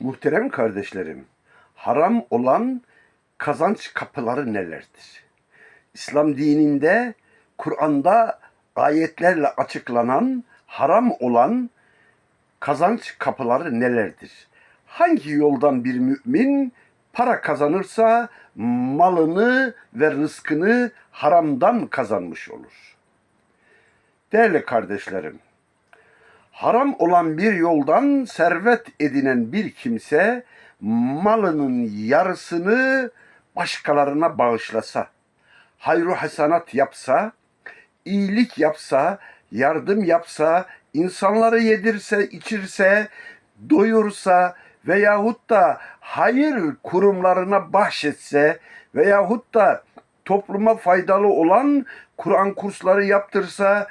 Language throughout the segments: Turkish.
Muhterem kardeşlerim, haram olan kazanç kapıları nelerdir? İslam dininde, Kur'an'da ayetlerle açıklanan haram olan kazanç kapıları nelerdir? Hangi yoldan bir mümin para kazanırsa malını ve rızkını haramdan kazanmış olur. Değerli kardeşlerim, haram olan bir yoldan servet edinen bir kimse malının yarısını başkalarına bağışlasa, hayru hasanat yapsa, iyilik yapsa, yardım yapsa, insanları yedirse, içirse, doyursa veyahut da hayır kurumlarına bahşetse veyahut da topluma faydalı olan Kur'an kursları yaptırsa,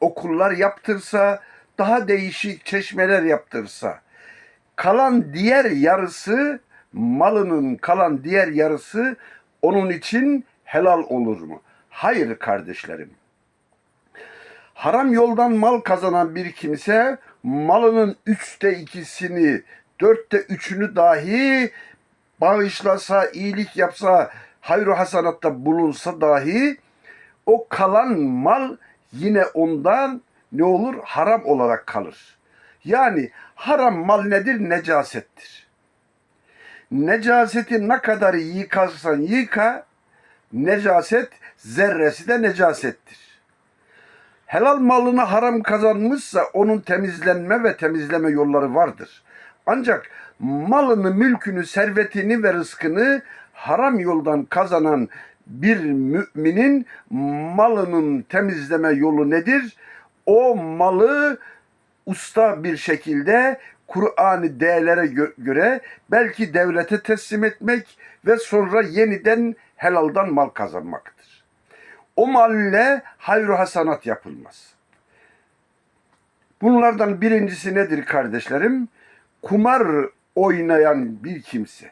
okullar yaptırsa, daha değişik çeşmeler yaptırsa, kalan diğer yarısı, malının kalan diğer yarısı onun için helal olur mu? Hayır kardeşlerim. Haram yoldan mal kazanan bir kimse malının üçte ikisini, dörtte üçünü dahi bağışlasa, iyilik yapsa, hayru hasanatta bulunsa dahi o kalan mal yine ondan ne olur? Haram olarak kalır. Yani haram mal nedir? Necasettir. Necaseti ne kadar yıkarsan yıka, necaset zerresi de necasettir. Helal malını haram kazanmışsa onun temizlenme ve temizleme yolları vardır. Ancak malını, mülkünü, servetini ve rızkını haram yoldan kazanan bir müminin malının temizleme yolu nedir? O malı usta bir şekilde Kur'an'ı değerlere gö- göre belki devlete teslim etmek ve sonra yeniden helaldan mal kazanmaktır. O malle hayru hasanat yapılmaz. Bunlardan birincisi nedir kardeşlerim? Kumar oynayan bir kimse.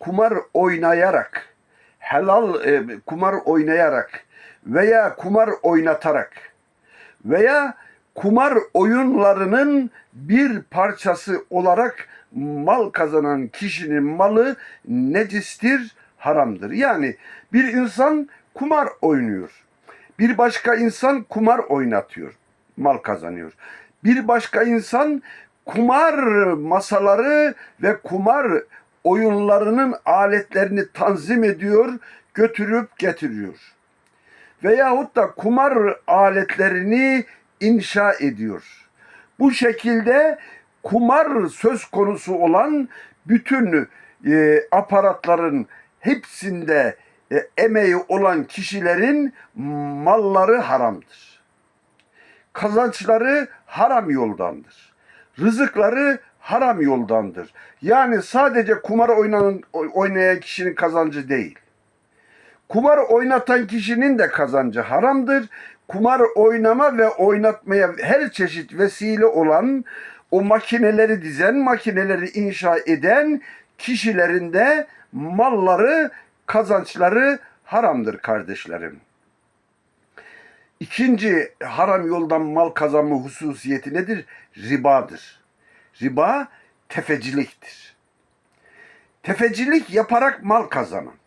Kumar oynayarak, helal e, kumar oynayarak veya kumar oynatarak veya kumar oyunlarının bir parçası olarak mal kazanan kişinin malı necistir, haramdır. Yani bir insan kumar oynuyor. Bir başka insan kumar oynatıyor, mal kazanıyor. Bir başka insan kumar masaları ve kumar oyunlarının aletlerini tanzim ediyor, götürüp getiriyor. Veyahut da kumar aletlerini inşa ediyor. Bu şekilde kumar söz konusu olan bütün e, aparatların hepsinde e, emeği olan kişilerin malları haramdır. Kazançları haram yoldandır. Rızıkları haram yoldandır. Yani sadece kumar oynanan, oynayan kişinin kazancı değil. Kumar oynatan kişinin de kazancı haramdır. Kumar oynama ve oynatmaya her çeşit vesile olan o makineleri dizen, makineleri inşa eden kişilerin de malları, kazançları haramdır kardeşlerim. İkinci haram yoldan mal kazanma hususiyeti nedir? Ribadır. Riba tefeciliktir. Tefecilik yaparak mal kazanan.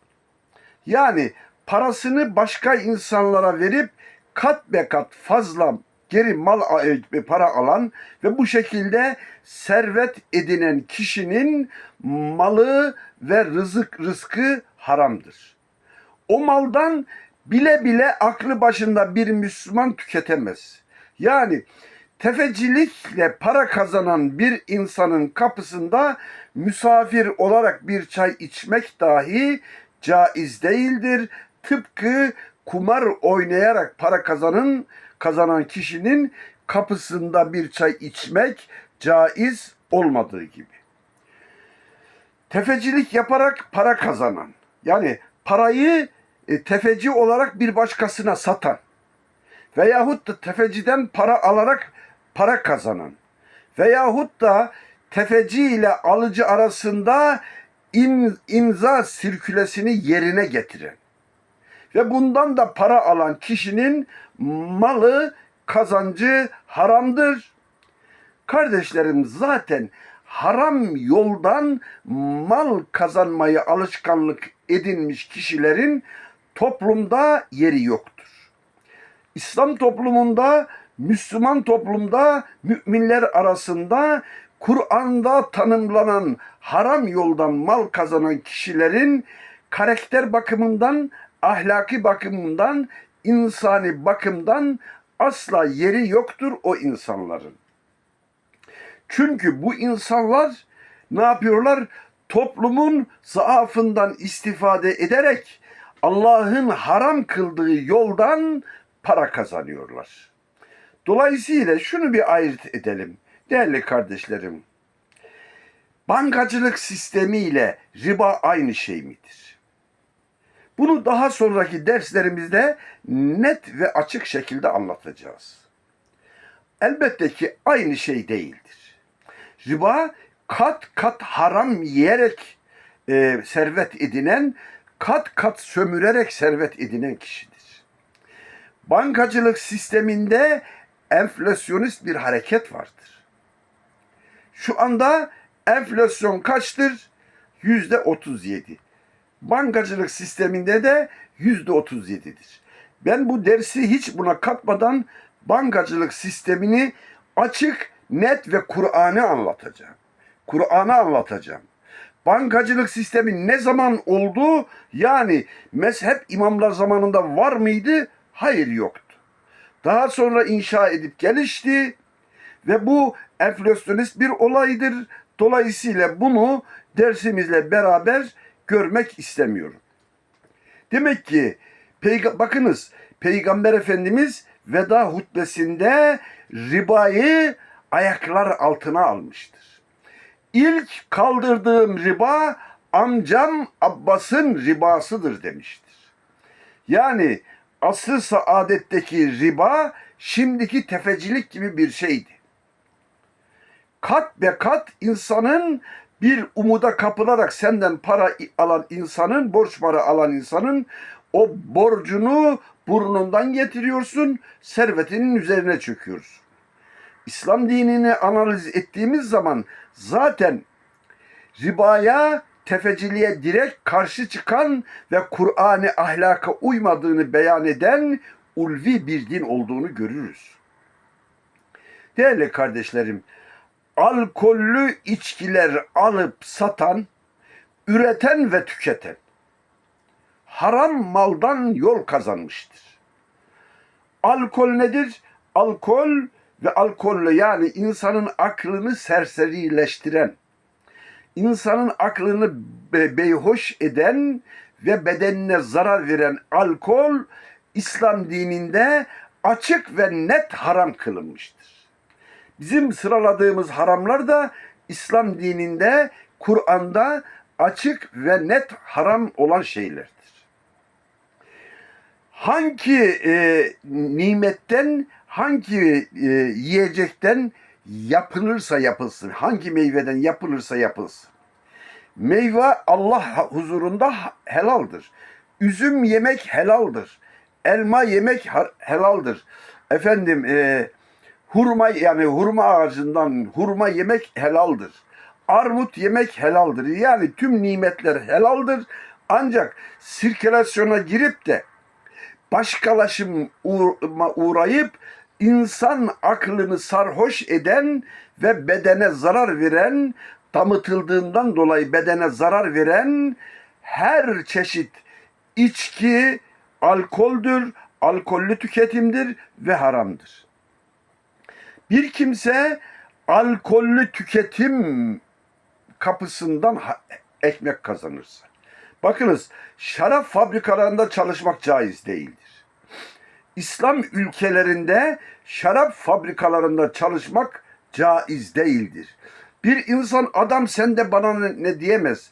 Yani parasını başka insanlara verip kat be kat fazla geri mal e, para alan ve bu şekilde servet edinen kişinin malı ve rızık rızkı haramdır. O maldan bile bile aklı başında bir Müslüman tüketemez. Yani tefecilikle para kazanan bir insanın kapısında misafir olarak bir çay içmek dahi caiz değildir. Tıpkı kumar oynayarak para kazanın kazanan kişinin kapısında bir çay içmek caiz olmadığı gibi. Tefecilik yaparak para kazanan yani parayı e, tefeci olarak bir başkasına satan veyahut da tefeciden para alarak para kazanan veyahut da tefeci ile alıcı arasında im, imza sirkülesini yerine getiren ve bundan da para alan kişinin malı kazancı haramdır. Kardeşlerim zaten haram yoldan mal kazanmayı alışkanlık edinmiş kişilerin toplumda yeri yoktur. İslam toplumunda, Müslüman toplumda, müminler arasında Kur'an'da tanımlanan haram yoldan mal kazanan kişilerin karakter bakımından, ahlaki bakımından, insani bakımdan asla yeri yoktur o insanların. Çünkü bu insanlar ne yapıyorlar? Toplumun zaafından istifade ederek Allah'ın haram kıldığı yoldan para kazanıyorlar. Dolayısıyla şunu bir ayırt edelim. Değerli kardeşlerim, bankacılık sistemiyle riba aynı şey midir? Bunu daha sonraki derslerimizde net ve açık şekilde anlatacağız. Elbette ki aynı şey değildir. Riba kat kat haram yiyerek e, servet edinen, kat kat sömürerek servet edinen kişidir. Bankacılık sisteminde enflasyonist bir hareket vardır. Şu anda enflasyon kaçtır? Yüzde 37. Bankacılık sisteminde de yüzde 37'dir. Ben bu dersi hiç buna katmadan bankacılık sistemini açık, net ve Kur'an'ı anlatacağım. Kur'an'ı anlatacağım. Bankacılık sistemi ne zaman oldu? Yani mezhep imamlar zamanında var mıydı? Hayır yoktu. Daha sonra inşa edip gelişti ve bu enflasyonist bir olaydır. Dolayısıyla bunu dersimizle beraber görmek istemiyorum. Demek ki peyga- bakınız Peygamber Efendimiz veda hutbesinde ribayı ayaklar altına almıştır. İlk kaldırdığım riba amcam Abbas'ın ribasıdır demiştir. Yani asr saadetteki riba şimdiki tefecilik gibi bir şeydi. Kat be kat insanın bir umuda kapılarak senden para alan insanın, borç para alan insanın o borcunu burnundan getiriyorsun, servetinin üzerine çöküyorsun. İslam dinini analiz ettiğimiz zaman zaten ribaya, tefeciliğe direkt karşı çıkan ve Kur'an'ı ahlaka uymadığını beyan eden ulvi bir din olduğunu görürüz. Değerli kardeşlerim, alkollü içkiler alıp satan, üreten ve tüketen haram maldan yol kazanmıştır. Alkol nedir? Alkol ve alkolle yani insanın aklını serserileştiren, insanın aklını be- beyhoş eden ve bedenine zarar veren alkol İslam dininde açık ve net haram kılınmıştır. Bizim sıraladığımız haramlar da İslam dininde, Kur'an'da açık ve net haram olan şeylerdir. Hangi e, nimetten, hangi e, yiyecekten yapılırsa yapılsın, hangi meyveden yapılırsa yapılsın. Meyve Allah huzurunda helaldir. Üzüm yemek helaldir. Elma yemek helaldir. Efendim e, hurma yani hurma ağacından hurma yemek helaldir. Armut yemek helaldir. Yani tüm nimetler helaldir. Ancak sirkülasyona girip de başkalaşım uğra- uğrayıp insan aklını sarhoş eden ve bedene zarar veren, damıtıldığından dolayı bedene zarar veren her çeşit içki alkoldür, alkollü tüketimdir ve haramdır. Bir kimse alkollü tüketim kapısından ekmek kazanırsa. Bakınız şarap fabrikalarında çalışmak caiz değildir. İslam ülkelerinde şarap fabrikalarında çalışmak caiz değildir. Bir insan adam sen de bana ne, diyemez.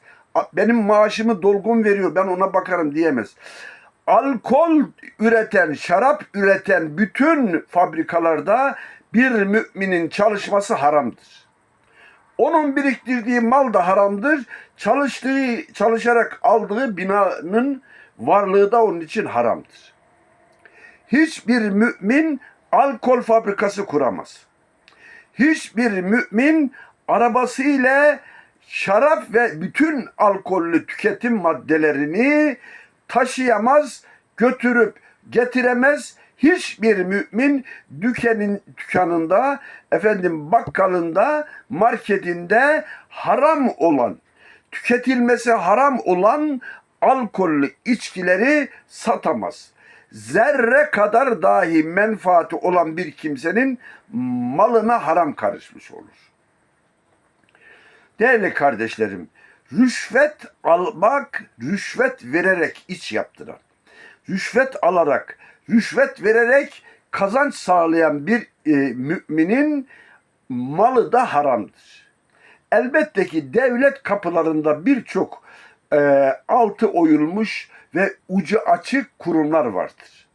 Benim maaşımı dolgun veriyor ben ona bakarım diyemez. Alkol üreten, şarap üreten bütün fabrikalarda bir müminin çalışması haramdır. Onun biriktirdiği mal da haramdır. Çalıştığı, çalışarak aldığı binanın varlığı da onun için haramdır. Hiçbir mümin alkol fabrikası kuramaz. Hiçbir mümin arabası ile şarap ve bütün alkollü tüketim maddelerini taşıyamaz, götürüp getiremez. Hiçbir mümin dükkanın dükkanında, efendim bakkalında, marketinde haram olan, tüketilmesi haram olan alkollü içkileri satamaz. Zerre kadar dahi menfaati olan bir kimsenin malına haram karışmış olur. Değerli kardeşlerim, rüşvet almak, rüşvet vererek iç yaptıran, rüşvet alarak, rüşvet vererek kazanç sağlayan bir e, müminin malı da haramdır. Elbette ki devlet kapılarında birçok e, altı oyulmuş ve ucu açık kurumlar vardır.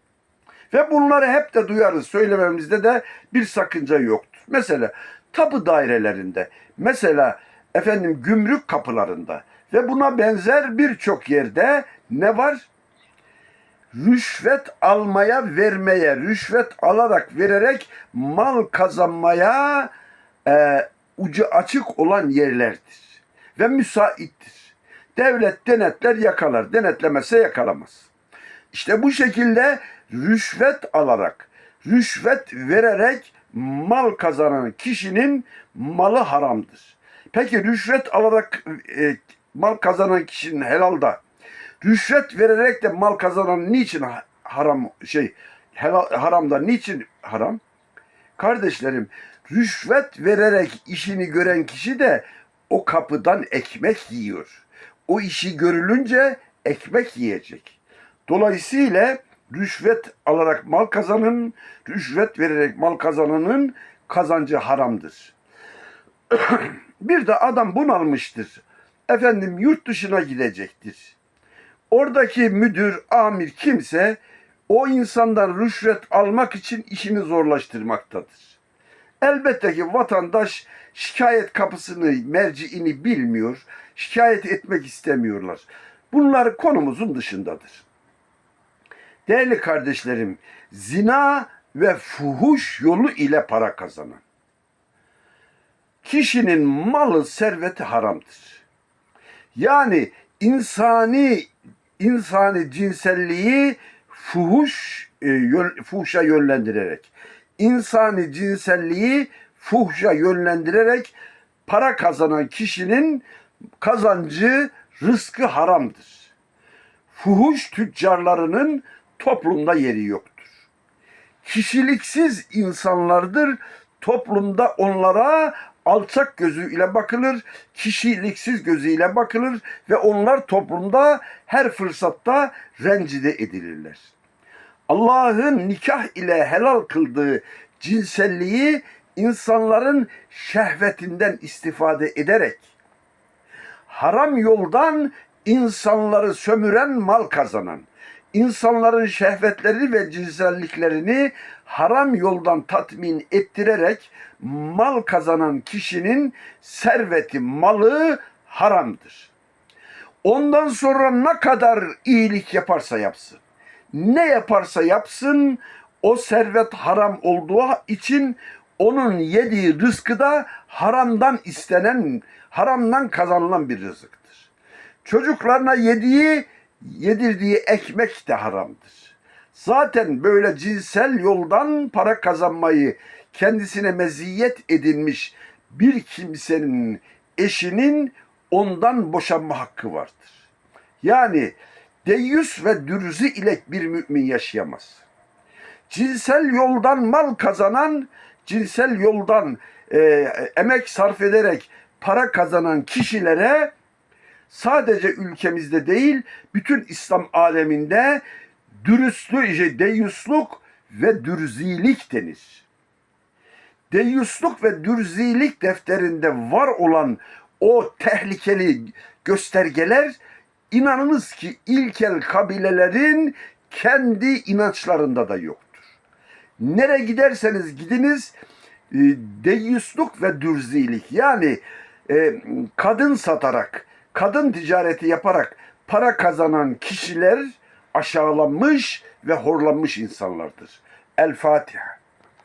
Ve bunları hep de duyarız. Söylememizde de bir sakınca yoktur. Mesela tapu dairelerinde, mesela efendim gümrük kapılarında ve buna benzer birçok yerde ne var? Rüşvet almaya, vermeye, rüşvet alarak, vererek mal kazanmaya e, ucu açık olan yerlerdir. Ve müsaittir. Devlet denetler yakalar, denetlemezse yakalamaz. İşte bu şekilde rüşvet alarak, rüşvet vererek mal kazanan kişinin malı haramdır. Peki rüşvet alarak e, mal kazanan kişinin helalda, rüşvet vererek de mal kazanan niçin ha- haram şey haramda niçin haram? Kardeşlerim rüşvet vererek işini gören kişi de o kapıdan ekmek yiyor. O işi görülünce ekmek yiyecek. Dolayısıyla rüşvet alarak mal kazanın, rüşvet vererek mal kazananın kazancı haramdır. Bir de adam bunalmıştır. Efendim yurt dışına gidecektir. Oradaki müdür, amir kimse o insandan rüşvet almak için işini zorlaştırmaktadır. Elbette ki vatandaş şikayet kapısını, merciini bilmiyor, şikayet etmek istemiyorlar. Bunlar konumuzun dışındadır. Değerli kardeşlerim, zina ve fuhuş yolu ile para kazanan kişinin malı, serveti haramdır. Yani insani insani cinselliği fuhuş e, yön- fuhuşa yönlendirerek insani cinselliği fuhuşa yönlendirerek para kazanan kişinin kazancı rızkı haramdır. Fuhuş tüccarlarının toplumda yeri yoktur. Kişiliksiz insanlardır. Toplumda onlara alçak gözüyle bakılır, kişiliksiz gözüyle bakılır ve onlar toplumda her fırsatta rencide edilirler. Allah'ın nikah ile helal kıldığı cinselliği insanların şehvetinden istifade ederek haram yoldan insanları sömüren mal kazanan, insanların şehvetleri ve cinselliklerini haram yoldan tatmin ettirerek mal kazanan kişinin serveti, malı haramdır. Ondan sonra ne kadar iyilik yaparsa yapsın, ne yaparsa yapsın o servet haram olduğu için onun yediği rızkı da haramdan istenen, haramdan kazanılan bir rızıktır. Çocuklarına yediği, yedirdiği ekmek de haramdır. Zaten böyle cinsel yoldan para kazanmayı kendisine meziyet edinmiş bir kimsenin eşinin ondan boşanma hakkı vardır. Yani deyyus ve dürüzü ile bir mümin yaşayamaz. Cinsel yoldan mal kazanan, cinsel yoldan e, emek sarf ederek para kazanan kişilere sadece ülkemizde değil, bütün İslam aleminde dürüstlük, şey, deyyusluk ve dürzilik denir. Deyyusluk ve dürzilik defterinde var olan o tehlikeli göstergeler inanınız ki ilkel kabilelerin kendi inançlarında da yoktur. Nere giderseniz gidiniz e, deyyusluk ve dürzilik yani e, kadın satarak, kadın ticareti yaparak para kazanan kişiler aşağılanmış ve horlanmış insanlardır. El Fatiha.